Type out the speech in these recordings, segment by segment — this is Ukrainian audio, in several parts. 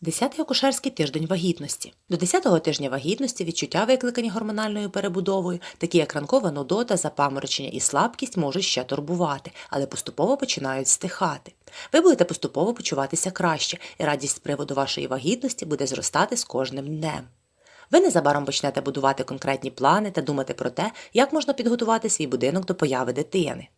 Десятий акушерський тиждень вагітності. До 10-го тижня вагітності відчуття, викликані гормональною перебудовою, такі як ранкова нудота, запаморочення і слабкість можуть ще турбувати, але поступово починають стихати. Ви будете поступово почуватися краще, і радість з приводу вашої вагітності буде зростати з кожним днем. Ви незабаром почнете будувати конкретні плани та думати про те, як можна підготувати свій будинок до появи дитини.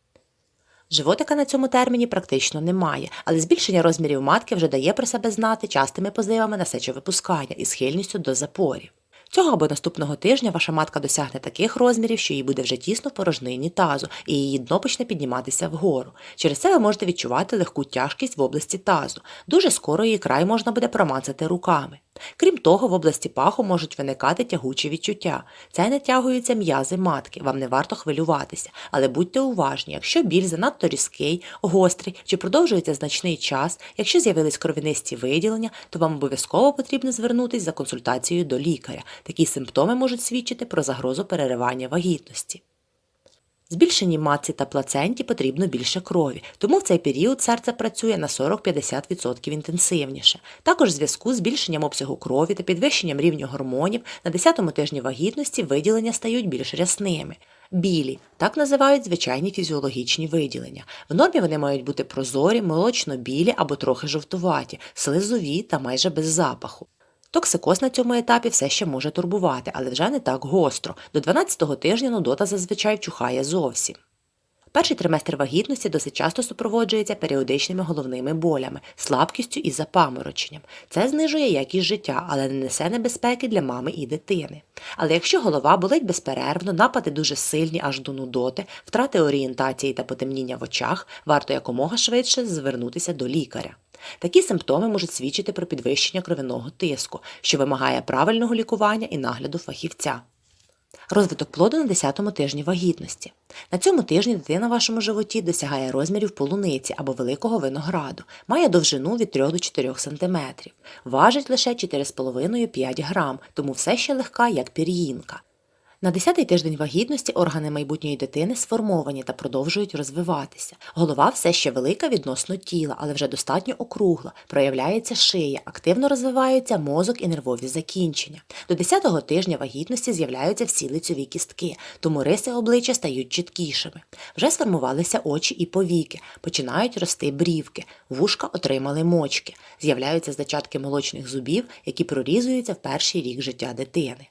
Животика на цьому терміні практично немає, але збільшення розмірів матки вже дає про себе знати частими позивами на сечовипускання і схильністю до запорів. Цього або наступного тижня ваша матка досягне таких розмірів, що їй буде вже тісно в порожнині тазу, і її дно почне підніматися вгору. Через це ви можете відчувати легку тяжкість в області тазу. Дуже скоро її край можна буде промацати руками. Крім того, в області паху можуть виникати тягучі відчуття. Це натягуються м'язи матки, вам не варто хвилюватися, але будьте уважні, якщо біль занадто різкий, гострий чи продовжується значний час, якщо з'явились кровянисті виділення, то вам обов'язково потрібно звернутися за консультацією до лікаря. Такі симптоми можуть свідчити про загрозу переривання вагітності. Збільшеній матці та плаценті потрібно більше крові, тому в цей період серце працює на 40-50% інтенсивніше. Також в зв'язку з збільшенням обсягу крові та підвищенням рівня гормонів на 10-му тижні вагітності виділення стають більш рясними. Білі так називають звичайні фізіологічні виділення. В нормі вони мають бути прозорі, молочно-білі або трохи жовтуваті, слизові та майже без запаху. Токсикоз на цьому етапі все ще може турбувати, але вже не так гостро. До 12-го тижня нудота зазвичай вчухає зовсім. Перший триместр вагітності досить часто супроводжується періодичними головними болями, слабкістю і запамороченням. Це знижує якість життя, але не несе небезпеки для мами і дитини. Але якщо голова болить безперервно, напади дуже сильні аж до нудоти, втрати орієнтації та потемніння в очах, варто якомога швидше звернутися до лікаря. Такі симптоми можуть свідчити про підвищення кровяного тиску, що вимагає правильного лікування і нагляду фахівця. Розвиток плоду на 10-му тижні вагітності. На цьому тижні дитина в вашому животі досягає розмірів полуниці або великого винограду, має довжину від 3 до 4 см, важить лише 4,5-5 грам, тому все ще легка, як пір'їнка. На 10-й тиждень вагітності органи майбутньої дитини сформовані та продовжують розвиватися. Голова все ще велика відносно тіла, але вже достатньо округла, проявляється шия, активно розвиваються мозок і нервові закінчення. До 10-го тижня вагітності з'являються всі лицьові кістки, тому риси обличчя стають чіткішими. Вже сформувалися очі і повіки, починають рости брівки, вушка отримали мочки, з'являються зачатки молочних зубів, які прорізуються в перший рік життя дитини.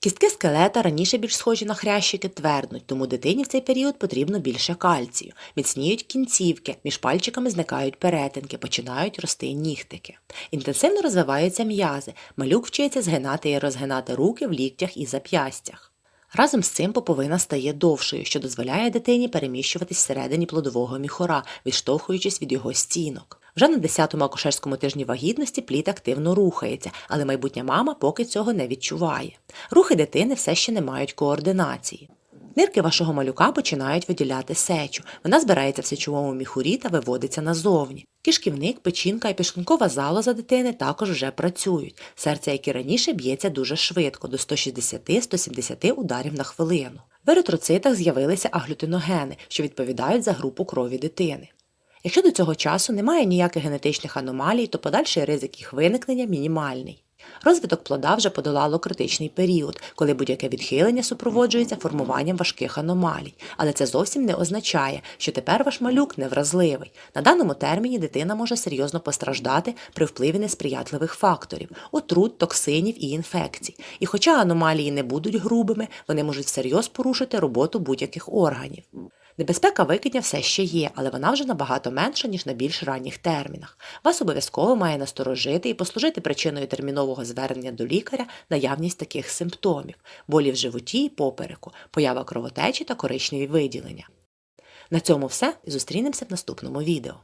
Кістки скелета раніше більш схожі на хрящики тверднуть, тому дитині в цей період потрібно більше кальцію. Міцніють кінцівки, між пальчиками зникають перетинки, починають рости нігтики. Інтенсивно розвиваються м'язи, малюк вчиться згинати і розгинати руки в ліктях і зап'ястях. Разом з цим поповина стає довшою, що дозволяє дитині переміщуватись всередині плодового міхора, відштовхуючись від його стінок. Вже на 10-му акушерському тижні вагітності плід активно рухається, але майбутня мама поки цього не відчуває. Рухи дитини все ще не мають координації. Нирки вашого малюка починають виділяти сечу. Вона збирається в сечовому міхурі та виводиться назовні. Кишківник, печінка і пішлункова залоза дитини також вже працюють. Серце, як і раніше, б'ється дуже швидко, до 160-170 ударів на хвилину. В еритроцитах з'явилися аглютиногени, що відповідають за групу крові дитини. Якщо до цього часу немає ніяких генетичних аномалій, то подальший ризик їх виникнення мінімальний. Розвиток плода вже подолало критичний період, коли будь-яке відхилення супроводжується формуванням важких аномалій. Але це зовсім не означає, що тепер ваш малюк невразливий. На даному терміні дитина може серйозно постраждати при впливі несприятливих факторів отрут, токсинів і інфекцій. І хоча аномалії не будуть грубими, вони можуть всерйоз порушити роботу будь-яких органів. Небезпека викидня все ще є, але вона вже набагато менша, ніж на більш ранніх термінах. Вас обов'язково має насторожити і послужити причиною термінового звернення до лікаря наявність таких симптомів: болі в животі і попереку, поява кровотечі та коричневі виділення. На цьому все зустрінемося в наступному відео.